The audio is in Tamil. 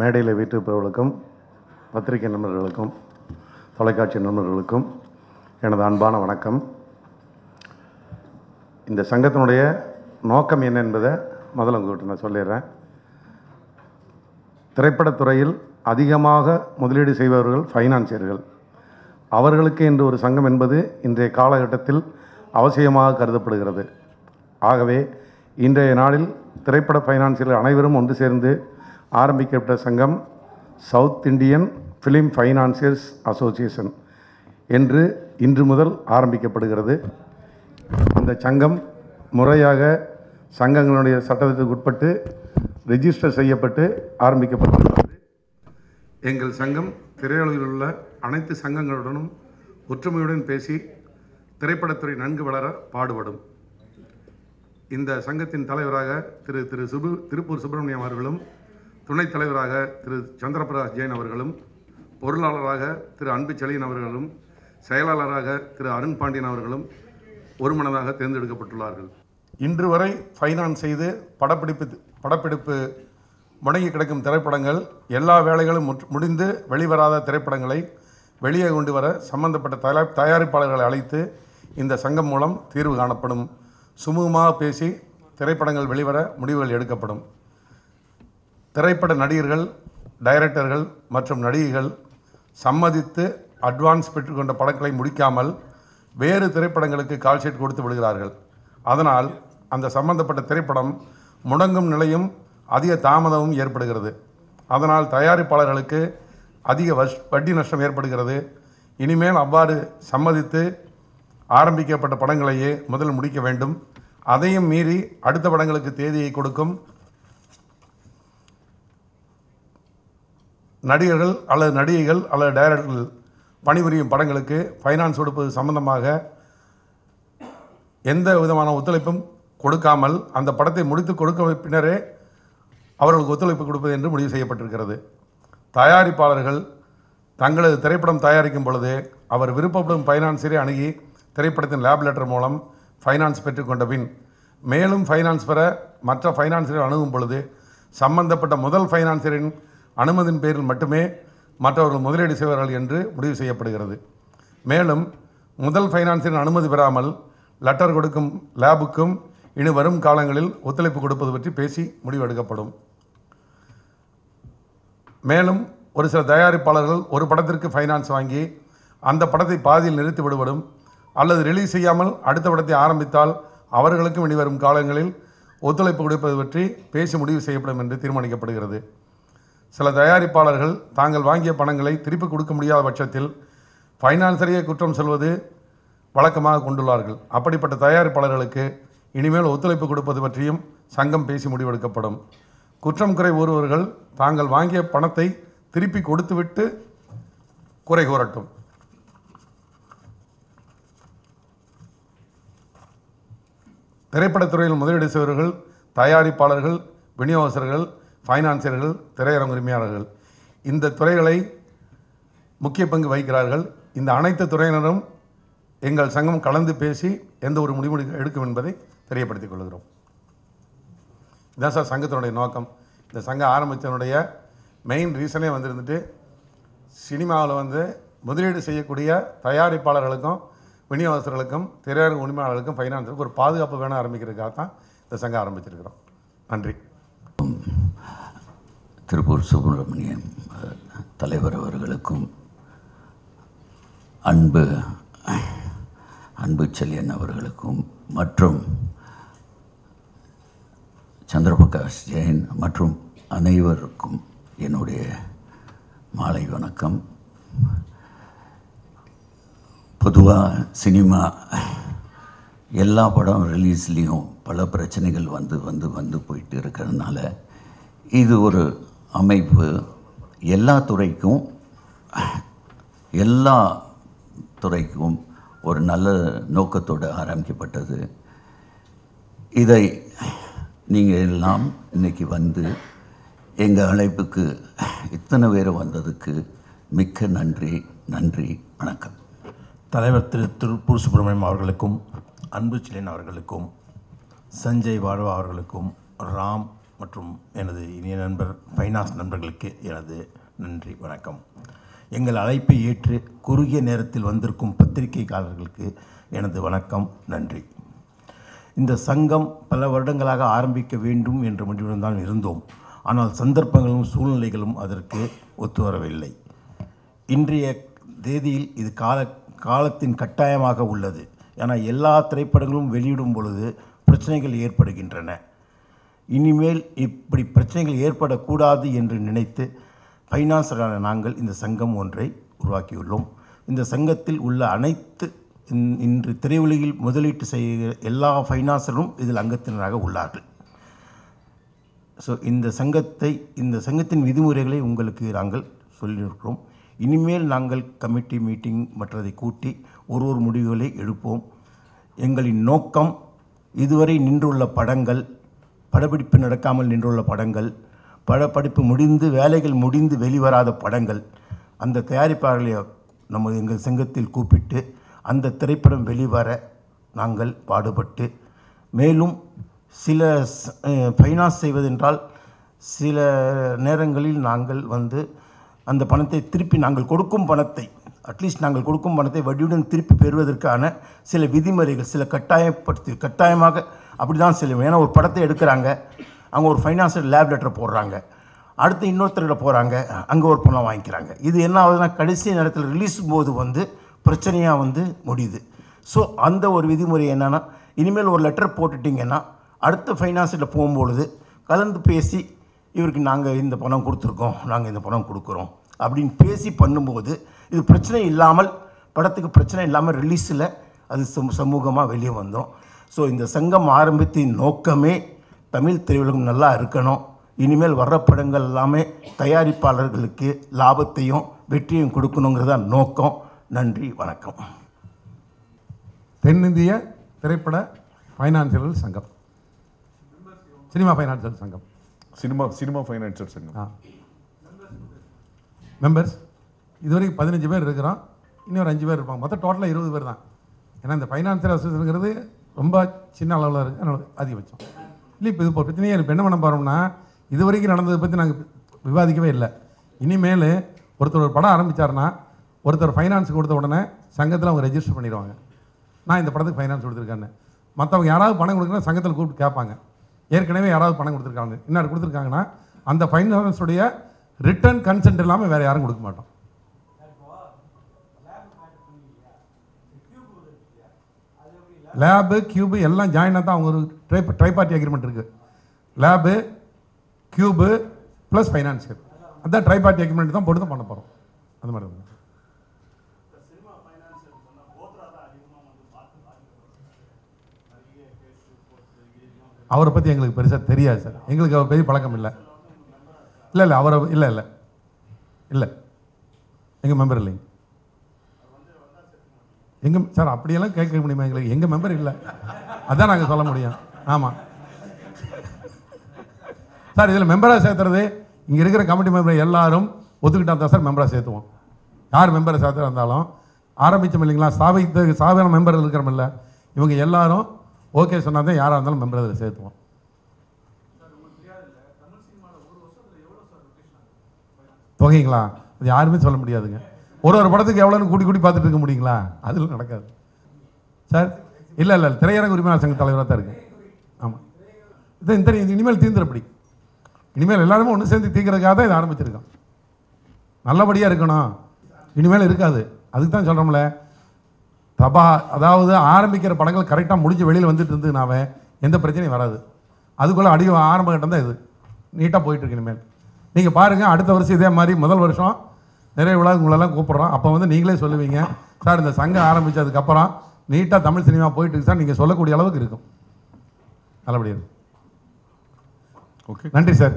மேடையில் வீட்டிருப்பவர்களுக்கும் பத்திரிகை நண்பர்களுக்கும் தொலைக்காட்சி நண்பர்களுக்கும் எனது அன்பான வணக்கம். இந்த சங்கத்தினுடைய நோக்கம் என்ன என்பதை முதல்ல உங்கள்கிட்ட நான் சொல்லிடுறேன். திரைப்படத்துறையில் அதிகமாக முதலீடு செய்பவர்கள் ஃபைனான்சியர்கள் அவர்களுக்கு என்று ஒரு சங்கம் என்பது இன்றைய காலகட்டத்தில் அவசியமாக கருதப்படுகிறது. ஆகவே இன்றைய நாளில் திரைப்பட ஃபைனான்சியர்கள் அனைவரும் ஒன்று சேர்ந்து ஆரம்பிக்கப்பட்ட சங்கம் South Indian Film Financiers Association என்று இன்று முதல் ஆரம்பிக்கப்படுகிறது. இந்த சங்கம் முறையாக சங்கங்களுடைய சட்டத்திற்கு உட்பட்டு ரெஜிஸ்டர் செய்யப்பட்டு ஆரம்பிக்கப்பட்டுள்ளது எங்கள் சங்கம் திரையுலகில் உள்ள அனைத்து சங்கங்களுடனும் ஒற்றுமையுடன் பேசி திரைப்படத்துறை நன்கு வளர பாடுபடும். இந்த சங்கத்தின் தலைவராக திரு திரு சுபு திருப்பூர் சுப்பிரமணியம் அவர்களும் துணைத் தலைவராக திரு சந்திரபிரகாஷ் ஜெயின் அவர்களும் பொருளாளராக திரு அன்பு செலியன் அவர்களும் செயலாளராக திரு அருண் பாண்டியன் அவர்களும் ஒருமனதாக தேர்ந்தெடுக்கப்பட்டுள்ளார்கள். இன்று வரை ஃபைனான்ஸ் செய்து படப்பிடிப்பு படப்பிடிப்பு முடங்கி கிடக்கும் திரைப்படங்கள் எல்லா வேலைகளும் முற்று- முடிந்து வெளிவராத திரைப்படங்களை வெளியே கொண்டு வர சம்பந்தப்பட்ட தயா தயாரிப்பாளர்களை அழைத்து இந்த சங்கம் மூலம் தீர்வு காணப்படும். சுமூகமாக பேசி திரைப்படங்கள் வெளிவர முடிவுகள் எடுக்கப்படும். திரைப்பட நடிகர்கள் டைரக்டர்கள் மற்றும் நடிகைகள் சம்மதித்து அட்வான்ஸ் பெற்றுக்கொண்ட படங்களை முடிக்காமல் வேறு திரைப்படங்களுக்கு கால் ஷீட் கொடுத்து விடுகிறார்கள். அதனால் அந்த சம்பந்தப்பட்ட திரைப்படம் முடங்கும் நிலையும் அதிக தாமதமும் ஏற்படுகிறது. அதனால் தயாரிப்பாளர்களுக்கு அதிக வஷ் வட்டி நஷ்டம் ஏற்படுகிறது. இனிமேல் அவ்வாறு சம்மதித்து ஆரம்பிக்கப்பட்ட படங்களையே முதல் முடிக்க வேண்டும். அதையும் மீறி அடுத்த படங்களுக்கு தேதியை கொடுக்கும் நடிகர்கள் அல்லது நடிகைகள் அல்லது டைரக்டர்கள் பணிபுரியும் படங்களுக்கு ஃபைனான்ஸ் கொடுப்பது சம்பந்தமாக எந்த விதமான ஒத்துழைப்பும் கொடுக்காமல் அந்த படத்தை முடித்து கொடுக்க பின்னரே அவர்களுக்கு ஒத்துழைப்பு கொடுப்பது என்று முடிவு செய்யப்பட்டிருக்கிறது. தயாரிப்பாளர்கள் தங்களது திரைப்படம் தயாரிக்கும் பொழுது அவர் விருப்பப்படும் ஃபைனான்சியரை அணுகி திரைப்படத்தின் லேப் லெட்டர் மூலம் ஃபைனான்ஸ் பெற்றுக்கொண்ட பின் மேலும் ஃபைனான்ஸ் பெற மற்ற ஃபைனான்சியரை அணுகும் பொழுது சம்பந்தப்பட்ட முதல் ஃபைனான்சியரின் அனுமதியின் பேரில் மட்டுமே மற்றவர்கள் முதலீடு செய்வார்கள் என்று முடிவு செய்யப்படுகிறது. மேலும் முதல் ஃபைனான்ஸின் அனுமதி பெறாமல் லெட்டர் கொடுக்கும் லேபுக்கும் இனி வரும் காலங்களில் ஒத்துழைப்பு கொடுப்பது பற்றி பேசி முடிவெடுக்கப்படும் மேலும் ஒரு சில தயாரிப்பாளர்கள் ஒரு படத்திற்கு ஃபைனான்ஸ் வாங்கி அந்த படத்தை பாதியில் நிறுத்தி விடுவதும் அல்லது ரிலீஸ் செய்யாமல் அடுத்த படத்தை ஆரம்பித்தால் அவர்களுக்கும் இனி வரும் காலங்களில் ஒத்துழைப்பு கொடுப்பது பற்றி பேசி முடிவு செய்யப்படும் என்று தீர்மானிக்கப்படுகிறது. சில தயாரிப்பாளர்கள் தாங்கள் வாங்கிய பணங்களை திருப்பி கொடுக்க முடியாத பட்சத்தில் ஃபைனான்சரையே குற்றம் சொல்வது வழக்கமாக கொண்டுள்ளார்கள். அப்படிப்பட்ட தயாரிப்பாளர்களுக்கு இனிமேல் ஒத்துழைப்பு கொடுப்பது பற்றியும் சங்கம் பேசி முடிவெடுக்கப்படும். குற்றம் குறை ஒருவர்கள் தாங்கள் வாங்கிய பணத்தை திருப்பி கொடுத்துவிட்டு குறை கூறட்டும். திரைப்படத்துறையில் முதலீடு செய்வர்கள் தயாரிப்பாளர்கள் விநியோகஸ்தர்கள் ஃபைனான்சியர்கள் திரையரங்கு உரிமையாளர்கள். இந்த துறைகளை முக்கிய பங்கு வகிக்கிறார்கள். இந்த அனைத்து துறையினரும் எங்கள் சங்கம் கலந்து பேசி எந்த ஒரு முடிவு எடுக்கும் என்பதை தெரியப்படுத்திக் கொள்கிறோம். இதான் சார் சங்கத்தினுடைய நோக்கம். இந்த சங்கம் ஆரம்பித்தனுடைய மெயின் ரீசனே வந்துருந்துட்டு சினிமாவில் வந்து முதலீடு செய்யக்கூடிய தயாரிப்பாளர்களுக்கும் விநியோகஸ்தர்களுக்கும் திரையரங்கு உரிமையாளர்களுக்கும் ஃபைனான்ஸுக்கும் ஒரு பாதுகாப்பு வேணும் ஆரம்பிக்கிறதுக்காக தான் இந்த சங்கம் ஆரம்பிச்சிருக்கிறோம். நன்றி. திருப்பூர் சுப்பிரமணியம் தலைவர் அவர்களுக்கும் அன்பு அன்பு செல்லியன் அவர்களுக்கும் மற்றும் சந்திரபிரகாஷ் ஜெயின் மற்றும் அனைவருக்கும் என்னுடைய மாலை வணக்கம். பொதுவாக சினிமா எல்லா படம் ரிலீஸ்லேயும் பல பிரச்சனைகள் வந்து வந்து வந்து போயிட்டு இருக்கிறதுனால இது ஒரு அமைப்பு எல்லா துறைக்கும் எல்லா துறைக்கும் ஒரு நல்ல நோக்கத்தோடு ஆரம்பிக்கப்பட்டது. இதை நீங்கள் எல்லாம் இன்னைக்கு வந்து எங்கள் அழைப்புக்கு இத்தனை பேர் வந்ததுக்கு மிக்க நன்றி நன்றி வணக்கம். தலைவர் திரு திருப்பூர் சுப்பிரமணியம் அவர்களுக்கும் அன்பு செல்லியன் அவர்களுக்கும் சஞ்சய் வாழ்வா அவர்களுக்கும் ராம் மற்றும் எனது இனிய நண்பர் ஃபைனான்ஸ் நண்பர்களுக்கு எனது நன்றி வணக்கம். எங்கள் அழைப்பை ஏற்று குறுகிய நேரத்தில் வந்திருக்கும் பத்திரிகைக்காரர்களுக்கு எனது வணக்கம் நன்றி. இந்த சங்கம் பல வருடங்களாக ஆரம்பிக்க வேண்டும் என்ற முடிவுடன் தான் இருந்தோம். ஆனால் சந்தர்ப்பங்களும் சூழ்நிலைகளும் அதற்கு ஒத்து வரவில்லை இன்றைய தேதியில் இது கால காலத்தின் கட்டாயமாக உள்ளது. ஏன்னா எல்லா திரைப்படங்களும் வெளியிடும் பொழுது பிரச்சனைகள் ஏற்படுகின்றன. இனிமேல் இப்படி பிரச்சனைகள் ஏற்படக்கூடாது என்று நினைத்து ஃபைனான்சரான நாங்கள் இந்த சங்கம் ஒன்றை உருவாக்கியுள்ளோம். இந்த சங்கத்தில் உள்ள அனைத்து இன்று திரையுலகில் முதலீட்டு செய்கிற எல்லா ஃபைனான்சரும் இதில் அங்கத்தினராக உள்ளார்கள். ஸோ இந்த சங்கத்தை இந்த சங்கத்தின் விதிமுறைகளை உங்களுக்கு நாங்கள் சொல்லியிருக்கிறோம். இனிமேல் நாங்கள் கமிட்டி மீட்டிங் மற்றதை கூட்டி ஒரு ஒரு முடிவுகளை எடுப்போம். எங்களின் நோக்கம் இதுவரை நின்றுள்ள படங்கள் படப்பிடிப்பு நடக்காமல் நின்றுள்ள படங்கள் படப்பிடிப்பு முடிந்து வேலைகள் முடிந்து வெளிவராத படங்கள் அந்த தயாரிப்பாளர்களை நம்ம எங்கள் சங்கத்தில் கூப்பிட்டு அந்த திரைப்படம் வெளிவர நாங்கள் பாடுபட்டு மேலும் சில ஃபைனான்ஸ் செய்வதென்றால் சில நேரங்களில் நாங்கள் வந்து அந்த பணத்தை திருப்பி நாங்கள் கொடுக்கும் பணத்தை அட்லீஸ்ட் நாங்கள் கொடுக்கும் பணத்தை வட்டியுடன் திருப்பி பெறுவதற்கான சில விதிமுறைகள் சில கட்டாயப்படுத்தி கட்டாயமாக அப்படி தான் சில ஏன்னா ஒரு படத்தை எடுக்கிறாங்க அங்கே ஒரு ஃபைனான்சியல் லேப் லெட்டர் போடுறாங்க அடுத்து இன்னொருத்தர்கிட்ட போகிறாங்க அங்கே ஒரு பணம் வாங்கிக்கிறாங்க. இது என்ன ஆகுதுன்னா கடைசி நேரத்தில் ரிலீஸ் போது வந்து பிரச்சனையாக வந்து முடியுது. ஸோ அந்த ஒரு விதிமுறை என்னென்னா இனிமேல் ஒரு லெட்டர் போட்டுட்டிங்கன்னா அடுத்த ஃபைனான்ஸில் போகும்பொழுது கலந்து பேசி இவருக்கு நாங்கள் இந்த பணம் கொடுத்துருக்கோம் நாங்கள் இந்த பணம் கொடுக்குறோம் அப்படின்னு பேசி பண்ணும்போது இது பிரச்சனை இல்லாமல் படத்துக்கு பிரச்சனை இல்லாமல் ரிலீஸில் அது சமூகமாக வெளியே வந்துடும் ஸோ இந்த சங்கம் ஆரம்பித்தின் நோக்கமே தமிழ் திரையுலகம் நல்லா இருக்கணும். இனிமேல் வர்ற படங்கள் எல்லாமே தயாரிப்பாளர்களுக்கு லாபத்தையும் வெற்றியும் கொடுக்கணுங்கிறதா நோக்கம். நன்றி வணக்கம். தென்னிந்திய திரைப்பட ஃபைனான்சியல் சங்கம். சினிமா ஃபைனான்சியல் சங்கம். சினிமா சினிமா ஃபைனான்சர் சங்கம். மெம்பர்ஸ் இதுவரைக்கும் பதினஞ்சு பேர் இருக்கிறோம். இன்னொரு அஞ்சு பேர் இருப்பாங்க. மொத்தம் டோட்டலாக இருபது பேர் தான். ஏன்னா இந்த ஃபைனான்சியல் அசோசியேஷனுங்கிறது ரொம்ப சின்ன அளவில் இருக்குது அதனால அதிகபட்சம். இல்லை இப்போ இது இப்போ பிரச்சனையே இப்போ என்ன பண்ண போகிறோம்னா இது வரைக்கும் நடந்ததை பற்றி நாங்கள் விவாதிக்கவே இல்லை. இனிமேல் ஒருத்தர் ஒரு படம் ஆரம்பித்தார்னா ஒருத்தர் ஃபைனான்ஸ் கொடுத்த உடனே சங்கத்தில் அவங்க ரெஜிஸ்டர் பண்ணிடுவாங்க. நான் இந்த படத்துக்கு ஃபைனான்ஸ் கொடுத்துருக்கேன்னு. மற்றவங்க யாராவது பணம் கொடுக்குறா சங்கத்தில் கூப்பிட்டு கேட்பாங்க. ஏற்கனவே யாராவது பணம் கொடுத்துருக்காங்க. என்ன கொடுத்துருக்காங்கன்னா அந்த ஃபைனான்ஸுடைய ரிட்டர்ன் கன்சென்ட் இல்லாமல் வேறு யாரும் கொடுக்க மாட்டோம். லேபு கியூபு எல்லாம் ஜாயினாக தான் அவங்க ஒரு ட்ரை ட்ரை பார்ட்டி அக்ரிமெண்ட் இருக்குது லேபு கியூபு ப்ளஸ் ஃபைனான்சியல் அதுதான் ட்ரை பார்ட்டி அக்ரிமெண்ட் தான் போட்டு தான் பண்ண போகிறோம் அந்த மாதிரி தான். அவரை பற்றி எங்களுக்கு பெருசாக தெரியாது சார். எங்களுக்கு அவர் பெரிய பழக்கம் இல்லை. இல்லை இல்லை அவரை இல்லை இல்லை. இல்லை. எங்கள் மெம்பர் இல்லைங்க. எங்கள் சார் அப்படியெல்லாம் கேட்க முடியுமா எங்களுக்கு? எங்கள் மெம்பர் இல்லை. அதான் நாங்கள் சொல்ல முடியும். ஆமாம் சார் இதில் மெம்பராக சேர்த்துறது இங்கே இருக்கிற கமிட்டி மெம்பர் எல்லாரும் ஒத்துக்கிட்டா தான் சார் மெம்பராக சேர்த்துவோம். யார் மெம்பரை சேர்த்து இருந்தாலும் ஆரம்பித்தோம் இல்லைங்களா? ஸ்தாபித்த சாதாரண மெம்பர் இருக்கிறமில்ல இவங்க எல்லாரும் ஓகே சொன்னால் தான் யாராக இருந்தாலும் மெம்பர் அதில் சேர்த்துவோம். தொகைங்களா? அது யாருமே சொல்ல முடியாதுங்க. ஒரு ஒரு படத்துக்கு எவ்வளோன்னு கூட்டி கூட்டி பார்த்துட்டு இருக்க முடியுங்களா? அதில் நடக்காது. சார் இல்லை இல்லை திரையரங்க உரிமையாளர் சங்க தலைவராக தான் இருக்கு. ஆமாம் இது இந்த இது இனிமேல் தீர்ந்துறப்படி இனிமேல் எல்லாருமே ஒன்று சேர்ந்து தீர்க்கறதுக்காக தான் இதை ஆரம்பிச்சிருக்கோம். நல்லபடியாக இருக்கணும். இனிமேல் இருக்காது. அதுக்கு தான் சொல்கிறோம்ல தபா அதாவது ஆரம்பிக்கிற படங்கள் கரெக்டாக முடிஞ்சு வெளியில் வந்துட்டு இருந்ததுனாவே எந்த பிரச்சனையும் வராது. அதுக்குள்ளே அடி ஆரம்ப கட்டம் தான் இது. நீட்டாக போயிட்டுருக்கு இனிமேல். நீங்கள் பாருங்கள் அடுத்த வருஷம் இதே மாதிரி முதல் வருஷம் நிறைய விழா உங்களெல்லாம் கூப்பிட்றோம். அப்போ வந்து நீங்களே சொல்லுவீங்க. சார் இந்த சங்கம் ஆரம்பித்ததுக்கப்புறம் நீட்டாக தமிழ் சினிமா போயிட்டு சார். நீங்கள் சொல்லக்கூடிய அளவுக்கு இருக்கும். நல்லபடியாக ஓகே நன்றி சார்.